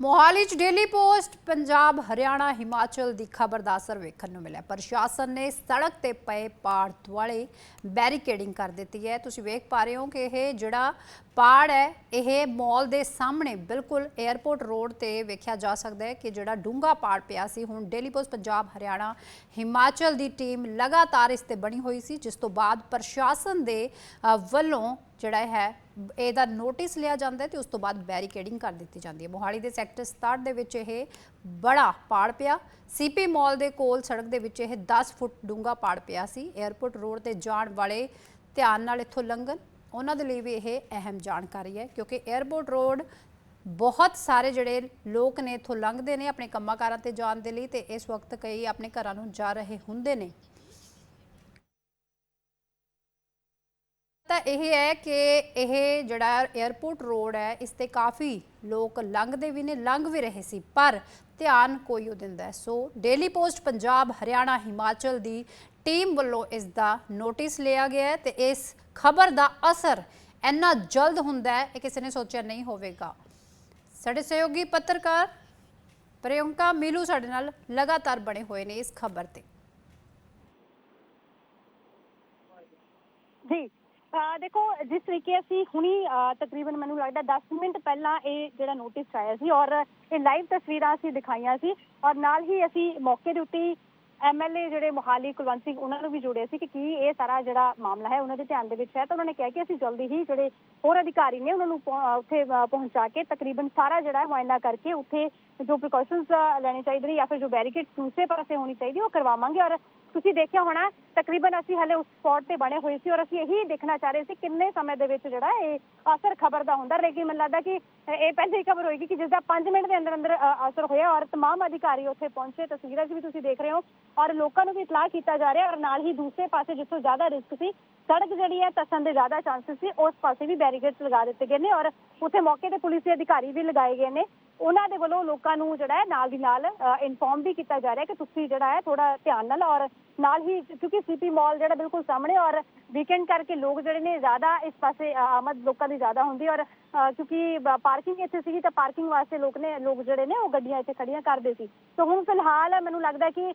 ਮੋਹਾਲੀ ਚ daily post Punjab, Haryana, Himachal ਦੀ ਖਬਰ ਦਾ ਅਸਰ ਵੇਖਣ ਨੂੰ ਮਿਲਿਆ। ਪ੍ਰਸ਼ਾਸਨ ਨੇ ਸੜਕ ਤੇ ਪਏ ਪਾੜ ਦੁਆਲੇ ਬੈਰੀਕੇਡਿੰਗ ਕਰ ਦਿੱਤੀ ਹੈ। ਤੁਸੀਂ ਵੇਖ ਪਾ ਰਹੇ ਹੋ ਕਿ ਇਹ ਜਿਹੜਾ ਪਾੜ ਹੈ, ਇਹ ਮਾਲ ਦੇ ਸਾਹਮਣੇ ਬਿਲਕੁਲ 에ਅਰਪੋਰਟ ਰੋਡ ਤੇ ਵੇਖਿਆ ਜਾ ਸਕਦਾ ਹੈ ਕਿ ਜਿਹੜਾ ਡੂੰਗਾ ਪਾੜ ਪਿਆ ਸੀ। ਹੁਣ ਡੇਲੀ ਪੋਸਟ ਪੰਜਾਬ, ਹਰਿਆਣਾ, ਹਿਮਾਚਲ ਦੀ ਟੀਮ ਲਗਾਤਾਰ ਇਸ ਤੇ ਬਣੀ ਹੋਈ ਸੀ, ਜਿਸ ਤੋਂ ਬਾਅਦ ਪ੍ਰਸ਼ਾਸਨ ਦੇ ਵੱਲੋਂ ਜਿਹੜਾ ਹੈ, ਇਹਦਾ ਨੋਟਿਸ ਲਿਆ ਜਾਂਦਾ ਹੈ ਤੇ ਉਸ ਤੋਂ ਬਾਅਦ ਬੈਰੀਕੇਡਿੰਗ ਕਰ ਦਿੱਤੀ ਜਾਂਦੀ ਹੈ। ਮੋਹਾਲੀ ਦੇ ਸੈਕਟਰ 67 ਦੇ ਵਿੱਚ ਇਹ ਬੜਾ ਪਾੜ ਪਿਆ। ਸੀਪੀ ਮਾਲ ਦੇ ਕੋਲ ਸੜਕ ਦੇ ਵਿੱਚ ਇਹ 10 ਫੁੱਟ ਡੂੰਘਾ ਪਾੜ ਪਿਆ ਸੀ। 에ਅਰਪੋਰਟ ਰੋਡ ਤੇ ਜਾਣ ਵਾਲੇ ਧਿਆਨ ਨਾਲ ਇੱਥੋਂ ਲੰਘਣ, ਉਹਨਾਂ ਦੇ ਲਈ ਵੀ ਇਹ ਅਹਿਮ ਜਾਣਕਾਰੀ ਹੈ, ਕਿਉਂਕਿ 에ਅਰਪੋਰਟ ਰੋਡ ਬਹੁਤ ਸਾਰੇ ਜਿਹੜੇ ਲੋਕ ਨੇ ਇੱਥੋਂ ਲੰਘਦੇ ਨੇ ਆਪਣੇ ਕੰਮਾਂ ਕਾਰਾਂ ਤੇ ਜਾਣ ਦੇ ਲਈ ਤੇ ਇਸ ਵਕਤ ਕਈ ਆਪਣੇ ਘਰਾਂ ਨੂੰ ਜਾ ਰਹੇ ਹੁੰਦੇ ਨੇ। ਇਹ ਹੈ ਕਿ ਇਹ ਜਿਹੜਾ 에ਅਰਪੋਰਟ ਰੋਡ ਹੈ, ਇਸ ਤੇ ਕਾਫੀ ਲੋਕ ਲੰਘਦੇ ਵੀ ਨੇ, ਲੰਘ ਵੀ ਰਹੇ ਸੀ, ਪਰ ਧਿਆਨ ਕੋਈ ਉਹ ਦਿੰਦਾ ਸੋ ਡੇਲੀ ਪੋਸਟ ਪੰਜਾਬ, ਹਰਿਆਣਾ, ਹਿਮਾਚਲ ਦੀ ਟੀਮ ਵੱਲੋਂ ਇਸ ਦਾ ਨੋਟਿਸ ਲਿਆ ਗਿਆ ਤੇ ਇਸ ਖਬਰ ਦਾ ਅਸਰ ਇੰਨਾ ਜਲਦ ਹੁੰਦਾ ਹੈ ਇਹ ਕਿਸੇ ਨੇ ਸੋਚਿਆ ਨਹੀਂ ਹੋਵੇਗਾ। ਸਾਡੇ ਸਹਿਯੋਗੀ ਪੱਤਰਕਾਰ ਪ੍ਰਿਯੰਕਾ ਮੀਲੂ ਸਾਡੇ ਨਾਲ ਲਗਾਤਾਰ ਬਣੇ ਹੋਏ ਨੇ ਇਸ ਖਬਰ ਤੇ। ਜੀ। ਦੇਖੋ, ਜਿਸ ਤਰੀਕੇ ਅਸੀਂ ਹੁਣੀ ਅਹ ਤਕਰੀਬਨ ਮੈਨੂੰ ਲੱਗਦਾ 10 ਮਿੰਟ ਪਹਿਲਾਂ ਇਹ ਜਿਹੜਾ ਨੋਟਿਸ ਆਇਆ ਸੀ ਔਰ ਇਹ ਲਾਈਵ ਤਸਵੀਰਾਂ ਅਸੀਂ ਦਿਖਾਈਆਂ ਸੀ ਔਰ ਨਾਲ ਹੀ ਅਸੀਂ ਮੌਕੇ ਦੇ ਉੱਤੇ ਐਮਐਲਏ ਜਿਹੜੇ ਮੋਹਾਲੀ, ਕੁਲਵੰਤ ਸਿੰਘ, ਉਹਨਾਂ ਨੂੰ ਵੀ ਜੋੜਿਆ ਸੀ ਕਿ ਕੀ ਇਹ ਸਾਰਾ ਜਿਹੜਾ ਮਾਮਲਾ ਹੈ ਉਹਨਾਂ ਦੇ ਧਿਆਨ ਦੇ ਵਿੱਚ ਹੈ ਤਾਂ ਉਹਨਾਂ ਨੇ ਕਿਹਾ ਕਿ ਅਸੀਂ ਜਲਦੀ ਹੀ ਜਿਹੜੇ ਹੋਰ ਅਧਿਕਾਰੀ ਨੇ ਉਹਨਾਂ ਨੂੰ ਉੱਥੇ ਪਹੁੰਚਾ ਕੇ ਤਕਰੀਬਨ ਸਾਰਾ ਜਿਹੜਾ ਮੁਆਇਨਾ ਕਰਕੇ ਉੱਥੇ ਜੋ ਪ੍ਰੀਕਾਸ਼ਨਸ ਲੈਣੇ ਚਾਹੀਦੇ ਨੇ ਜਾਂ ਫਿਰ ਜੋ ਬੈਰੀਕੇਡ ਦੂਸਰੇ ਪਾਸੇ ਹੋਣੀ ਚਾਹੀਦੀ ਉਹ ਕਰਵਾਵਾਂਗੇ ਔਰ ਤੁਸੀਂ ਦੇਖਿਆ ਹੋਣਾ ਤਕਰੀਬਨ ਅਸੀਂ ਹਲੇ ਉਸ ਸਪੌਟ ਤੇ ਬਣੇ ਹੋਏ ਸੀ ਔਰ ਅਸੀਂ ਇਹੀ ਦੇਖਣਾ ਚਾਹ ਰਹੇ ਸੀ ਕਿੰਨੇ ਸਮੇਂ ਦੇ ਵਿੱਚ ਜਿਹੜਾ ਇਹ ਅਸਰ ਖਬਰ ਦਾ ਹੁੰਦਾ ਲੇਕਿਨ ਮੈਨੂੰ ਲੱਗਦਾ ਕਿ ਇਹ ਪਹਿਲੀ ਖਬਰ ਹੋਏਗੀ ਕਿ ਜਿਸ ਦਾ 5 ਮਿੰਟ ਦੇ ਅੰਦਰ ਅੰਦਰ ਅ, ਅਸਰ ਹੋਇਆ ਔਰ तमाम ਅਧਿਕਾਰੀ ਉੱਥੇ ਪਹੁੰਚੇ ਤਸਵੀਰਾਂ 'ਚ ਵੀ ਤੁਸੀਂ ਦੇਖ ਰਹੇ ਹੋ ਔਰ ਲੋਕਾਂ ਨੂੰ ਵੀ ਇਤਲਾਹ ਕੀਤਾ ਜਾ ਰਿਹਾ ਔਰ ਨਾਲ ਹੀ ਦੂਸਰੇ ਪਾਸੇ ਜਿੱਥੋਂ ਜ਼ਿਆਦਾ ਰਿਸਕ ਸੀ ਸੜਕ ਜਿਹੜੀ ਹੈ ਤਸਣ ਦੇ ਜ਼ਿਆਦਾ ਚਾਂਸਸ ਸੀ, ਉਸ ਪਾਸੇ ਵੀ ਬੈਰੀਕੇਡਸ ਲਗਾ ਦਿੱਤੇ ਗਏ ਨੇ ਔਰ ਉੱਥੇ ਮੌਕੇ ਤੇ ਪੁਲਿਸ ਦੇ ਅਧਿਕਾਰੀ ਵੀ ਲਗਾਏ ਗਏ ਨੇ। ਉਹਨਾਂ ਦੇ ਵੱਲੋਂ ਲੋਕਾਂ ਨੂੰ ਜਿਹੜਾ ਹੈ ਨਾਲ ਦੀ ਨਾਲ ਇਨਫੋਰਮ ਵੀ ਕੀਤਾ ਜਾ ਰਿਹਾ ਕਿ ਤੁਸੀਂ ਜਿਹੜਾ ਹੈ ਥੋੜਾ ਧਿਆਨ ਨਾਲ ਔਰ ਨਾਲ ਹੀ ਕਿਉਂਕਿ ਸੀਪੀ ਮਾਲ ਜਿਹੜਾ ਬਿਲਕੁਲ ਸਾਹਮਣੇ ਔਰ ਵੀਕਐਂਡ ਕਰਕੇ ਲੋਕ ਜਿਹੜੇ ਨੇ ਜ਼ਿਆਦਾ ਇਸ ਪਾਸੇ ਆਮਦ ਲੋਕਾਂ ਦੀ ਜ਼ਿਆਦਾ ਹੁੰਦੀ ਔਰ ਕਿਉਂਕਿ ਪਾਰਕਿੰਗ ਇੱਥੇ ਸੀਗੀ ਤਾਂ ਪਾਰਕਿੰਗ ਵਾਸਤੇ ਲੋਕ ਨੇ, ਲੋਕ ਜਿਹੜੇ ਨੇ ਉਹ ਗੱਡੀਆਂ ਇੱਥੇ ਖੜੀਆਂ ਕਰਦੇ ਸੀ। ਤਾਂ ਹੁਣ ਫਿਲਹਾਲ ਮੈਨੂੰ ਲੱਗਦਾ ਕਿ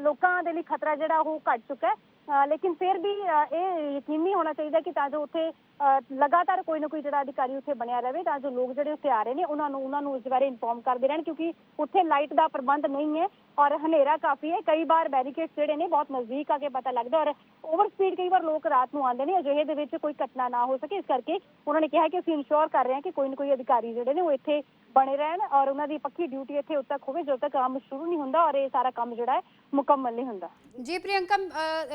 ਲੋਕਾਂ ਦੇ ਲਈ ਖਤਰਾ ਜਿਹੜਾ ਉਹ ਘਟ ਚੁੱਕਾ ਹੈ। ਲੇਕਿਨ ਫਿਰ ਵੀ ਇਹ ਯਕੀਨੀ ਹੋਣਾ ਚਾਹੀਦਾ ਕਿ ਤਾਂ ਜੋ ਉੱਥੇ ਅ, ਲਗਾਤਾਰ ਕੋਈ ਨਾ ਕੋਈ ਜਿਹੜਾ ਅਧਿਕਾਰੀ ਉੱਥੇ ਬਣਿਆ ਰਹੇ ਤਾਂ ਜੋ ਲੋਕ ਜਿਹੜੇ ਉੱਥੇ ਆ ਰਹੇ ਨੇ ਉਹਨਾਂ ਨੂੰ ਉਹਨਾਂ ਨੂੰ ਇਸ ਬਾਰੇ ਇਨਫੋਰਮ ਕਰਦੇ ਰਹਿਣ ਕਿਉਂਕਿ ਉੱਥੇ ਲਾਈਟ ਦਾ ਪ੍ਰਬੰਧ ਨਹੀਂ ਹੈ ਔਰ ਹਨੇਰਾ ਕਾਫੀ ਹੈ। ਕਈ ਵਾਰ ਬੈਰੀਕੇਡ ਜਿਹੜੇ ਨੇ ਬਹੁਤ ਨਜ਼ਦੀਕ ਆ ਕੇ ਪਤਾ ਲੱਗਦਾ ਔਰ ਓਵਰ ਸਪੀਡ ਕਈ ਵਾਰ ਲੋਕ ਰਾਤ ਨੂੰ ਆਉਂਦੇ ਨੇ ਅਜਿਹੇ ਦੇ ਵਿੱਚ ਕੋਈ ਘਟਨਾ ਨਾ ਹੋ ਸਕੇ। ਇਸ ਕਰਕੇ ਉਹਨਾਂ ਨੇ ਕਿਹਾ ਕਿ ਅਸੀਂ ਇਨਸ਼ੋਰ ਕਰ ਰਹੇ ਹਾਂ ਕਿ ਕੋਈ ਨਾ ਕੋਈ ਅਧਿਕਾਰੀ ਜਿਹੜੇ ਨੇ ਉਹ ਇੱਥੇ ਬਣੇ ਰਹਿਣ ਔਰ ਉਹਨਾਂ ਦੀ ਪੱਕੀ ਡਿਊਟੀ ਇੱਥੇ ਉਦ ਤੱਕ ਹੋਵੇ ਜਦੋਂ ਤੱਕ ਕੰਮ ਸ਼ੁਰੂ ਨਹੀਂ ਹੁੰਦਾ ਔਰ ਇਹ ਸਾਰਾ ਕੰਮ ਜਿਹੜਾ ਹੈ ਮੁਕੰਮਲ ਨਹੀਂ ਹੁੰਦਾ। ਜੀ ਪ੍ਰਿਯੰਕਾ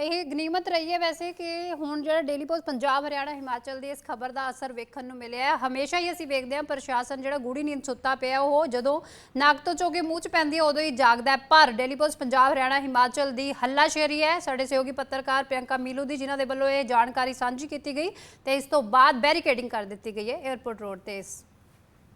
ਇਹ ਗਨੀਮਤ ਰਹੀ ਹੈ ਵੈਸੇ ਕਿ ਹੁਣ ਜਿਹੜਾ ਡੇਲੀ ਪੋਸਟ ਪੰਜਾਬ, ਹਰਿਆਣਾ, ਹਿਮਾਚਲ ਦੀ ਇਸ ਖਬਰ ਦਾ ਅਸਰ ਵੇਖਣ ਨੂੰ ਮਿਲਿਆ ਹੈ। ਹਮੇਸ਼ਾ ਹੀ ਅਸੀਂ ਵੇਖਦੇ ਹਾਂ ਪ੍ਰਸ਼ਾਸਨ ਜਿਹੜਾ ਗੂੜੀ ਨੀਂਦ ਸੁੱਤਾ ਪਿਆ, ਉਹ ਜਦੋਂ ਨੱਕ ਤੋਂ ਚੋਗੇ ਮੂੰਹ ਚ ਪੈਂਦੀ ਹੈ, ਉਦੋਂ ਹੀ ਜਾਗਦਾ ਹੈ। ਪਰ ਡੇਲੀ ਪੋਸਟ ਪੰਜਾਬ, ਹਰਿਆਣਾ, ਹਿਮਾਚਲ ਦੀ ਹੱਲਾਸ਼ੇਰੀ ਹੈ। ਸਾਡੇ ਸਹਿਯੋਗੀ ਪੱਤਰਕਾਰ ਪ੍ਰਿਯੰਕਾ ਮੀਲੂ ਦੀ, ਜਿਨ੍ਹਾਂ ਦੇ ਵੱਲੋਂ ਇਹ ਜਾਣਕਾਰੀ ਸਾਂਝੀ ਕੀਤੀ ਗਈ ਤੇ ਇਸ ਤੋਂ ਬਾਅਦ ਬੈਰੀਕੇਡਿੰਗ ਕਰ ਦਿੱਤੀ ਗਈ ਹੈ। 에ਅਰਪੋਰਟ ਰੋਡ ਤੇ ਇਸ